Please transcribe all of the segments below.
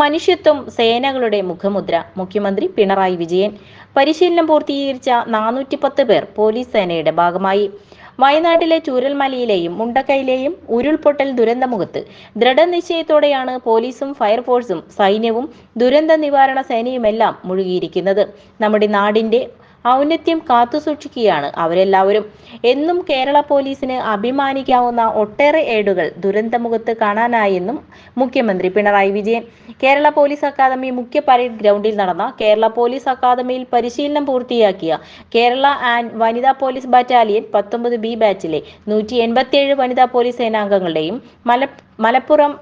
മനുഷ്യത്വം സേനകളുടെ മുഖമുദ്ര മുഖ്യമന്ത്രി പിണറായി വിജയൻ. പരിശീലനം പൂർത്തീകരിച്ച നാനൂറ്റി പത്ത് പേർ പോലീസ് സേനയുടെ ഭാഗമായി. വയനാട്ടിലെ ചൂരൽമലയിലെയും മുണ്ടക്കൈയിലെയും ഉരുൾപൊട്ടൽ ദുരന്തമുഖത്ത് ദൃഢനിശ്ചയത്തോടെയാണ് പോലീസും ഫയർഫോഴ്സും സൈന്യവും ദുരന്ത നിവാരണ സേനയുമെല്ലാം മുഴുകിയിരിക്കുന്നത്. നമ്മുടെ നാടിന്റെ ഔന്നത്യം കാത്തുസൂക്ഷിക്കുകയാണ് അവരെല്ലാവരും. എന്നും കേരള പോലീസിന് അഭിമാനിക്കാവുന്ന ഒട്ടേറെ ഏടുകൾ ദുരന്തമുഖത്ത് കാണാനായെന്നും മുഖ്യമന്ത്രി പിണറായി വിജയൻ. കേരള പോലീസ് അക്കാദമി മുഖ്യ പരേഡ് ഗ്രൗണ്ടിൽ നടന്ന കേരള പോലീസ് അക്കാദമിയിൽ പരിശീലനം പൂർത്തിയാക്കിയ കേരള ആൻഡ് വനിതാ പോലീസ് ബറ്റാലിയൻ പത്തൊമ്പത് ബി ബാച്ചിലെ നൂറ്റി എൺപത്തിയേഴ് വനിതാ പോലീസ് സേനാംഗങ്ങളുടെയും മല Malappuram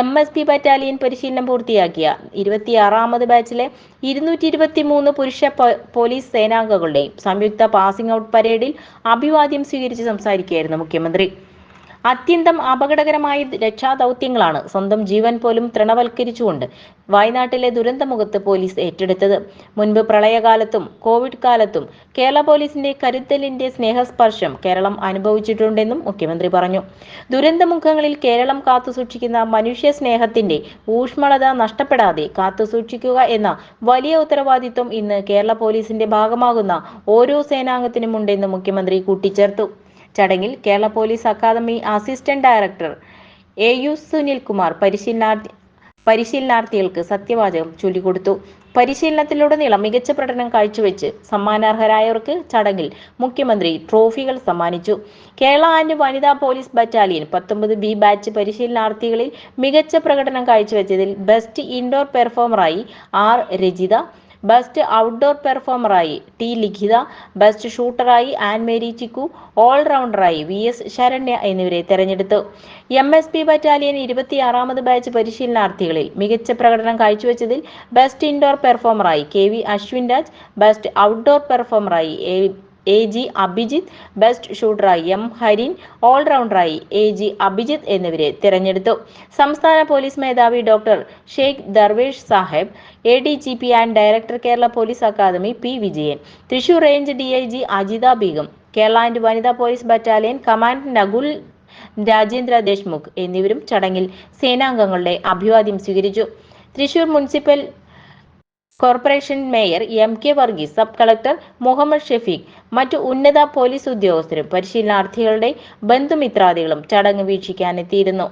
M S P battalion പരിശീലനം പൂർത്തിയാക്കിയ ഇരുപത്തിയാറാമത് ബാച്ചിലെ ഇരുന്നൂറ്റി ഇരുപത്തി മൂന്ന് പുരുഷ പോലീസ് സേനാംഗങ്ങളുടെയും സംയുക്ത പാസിംഗ് ഔട്ട് പരേഡിൽ അഭിവാദ്യം സ്വീകരിച്ച് സംസാരിക്കുകയായിരുന്നു മുഖ്യമന്ത്രി. അത്യന്തം അപകടകരമായ രക്ഷാദൗത്യങ്ങളാണ് സ്വന്തം ജീവൻ പോലും തൃണവൽക്കരിച്ചുകൊണ്ട് വയനാട്ടിലെ ദുരന്തമുഖത്ത് പോലീസ് ഏറ്റെടുത്തത്. മുൻപ് പ്രളയകാലത്തും കോവിഡ് കാലത്തും കേരള പോലീസിന്റെ കരുത്തലിന്റെ സ്നേഹസ്പർശം കേരളം അനുഭവിച്ചിട്ടുണ്ടെന്നും മുഖ്യമന്ത്രി പറഞ്ഞു. ദുരന്തമുഖങ്ങളിൽ കേരളം കാത്തുസൂക്ഷിക്കുന്ന മനുഷ്യ സ്നേഹത്തിന്റെ ഊഷ്മളത നഷ്ടപ്പെടാതെ കാത്തുസൂക്ഷിക്കുക എന്ന വലിയ ഉത്തരവാദിത്വം ഇന്ന് കേരള പോലീസിന്റെ ഭാഗമാകുന്ന ഓരോ സേനാംഗത്തിനുമുണ്ടെന്ന് മുഖ്യമന്ത്രി കൂട്ടിച്ചേർത്തു. ചടങ്ങിൽ Kerala police academy assistant director A U Sunilkumar പരിശീലനാർത്ഥി പരിശീലനാർത്ഥികൾക്ക് സത്യവാചകം ചൊല്ലിക്കൊടുത്തു. പരിശീലനത്തിലുടനീളം മികച്ച പ്രകടനം കാഴ്ചവെച്ച് സമ്മാനാർഹരായവർക്ക് ചടങ്ങിൽ മുഖ്യമന്ത്രി ട്രോഫികൾ സമ്മാനിച്ചു. കേരള ആൻഡ് വനിതാ പോലീസ് ബറ്റാലിയൻ പത്തൊമ്പത് ബി ബാച്ച് പരിശീലനാർത്ഥികളിൽ മികച്ച പ്രകടനം കാഴ്ചവെച്ചതിൽ ബെസ്റ്റ് ഇൻഡോർ പെർഫോമറായി ആർ രജിത ബെസ്റ്റ് ഔട്ട്ഡോർ പെർഫോമറായി ടി. ലിഖിത. ബെസ്റ്റ് ഷൂട്ടറായി ആൻ മേരി ചിക്കു. ഓൾറൗണ്ടറായി വി. എസ്. ശരണ്യ എന്നിവരെ തെരഞ്ഞെടുത്തു. എം. എസ്. പി. ബറ്റാലിയൻ ഇരുപത്തിയാറാമത് ബാച്ച് പരിശീലനാർത്ഥികളിൽ മികച്ച പ്രകടനം കാഴ്ചവെച്ചതിൽ best indoor പെർഫോമറായി K V Ashwin Raj best outdoor പെർഫോമറായി A A G Abhijith best ഷൂട്ടറായി M Harin ഓൾറൗണ്ടറായി എ ജി അഭിജിത്ത് എന്നിവരെ തിരഞ്ഞെടുത്തു. സംസ്ഥാന പോലീസ് മേധാവി doctor Sheikh Darvesh Saheb A D G P and director Kerala police academy P Vijayan Thrissur range D I G Ajitha Begum Kerala and വനിതാ police battalion commandant Nagul Rajendra Deshmukh എന്നിവരും ചടങ്ങിൽ സേനാംഗങ്ങളുടെ അഭിവാദ്യം സ്വീകരിച്ചു. Thrissur municipal corporation mayor M K Varghese sub collector Muhammad Shefeek മറ്റു ഉന്നത police ഉദ്യോഗസ്ഥരും പരിശീലനാർത്ഥികളുടെ ബന്ധുമിത്രാദികളും ചടങ്ങ് വീക്ഷിക്കാനെത്തിയിരുന്നു.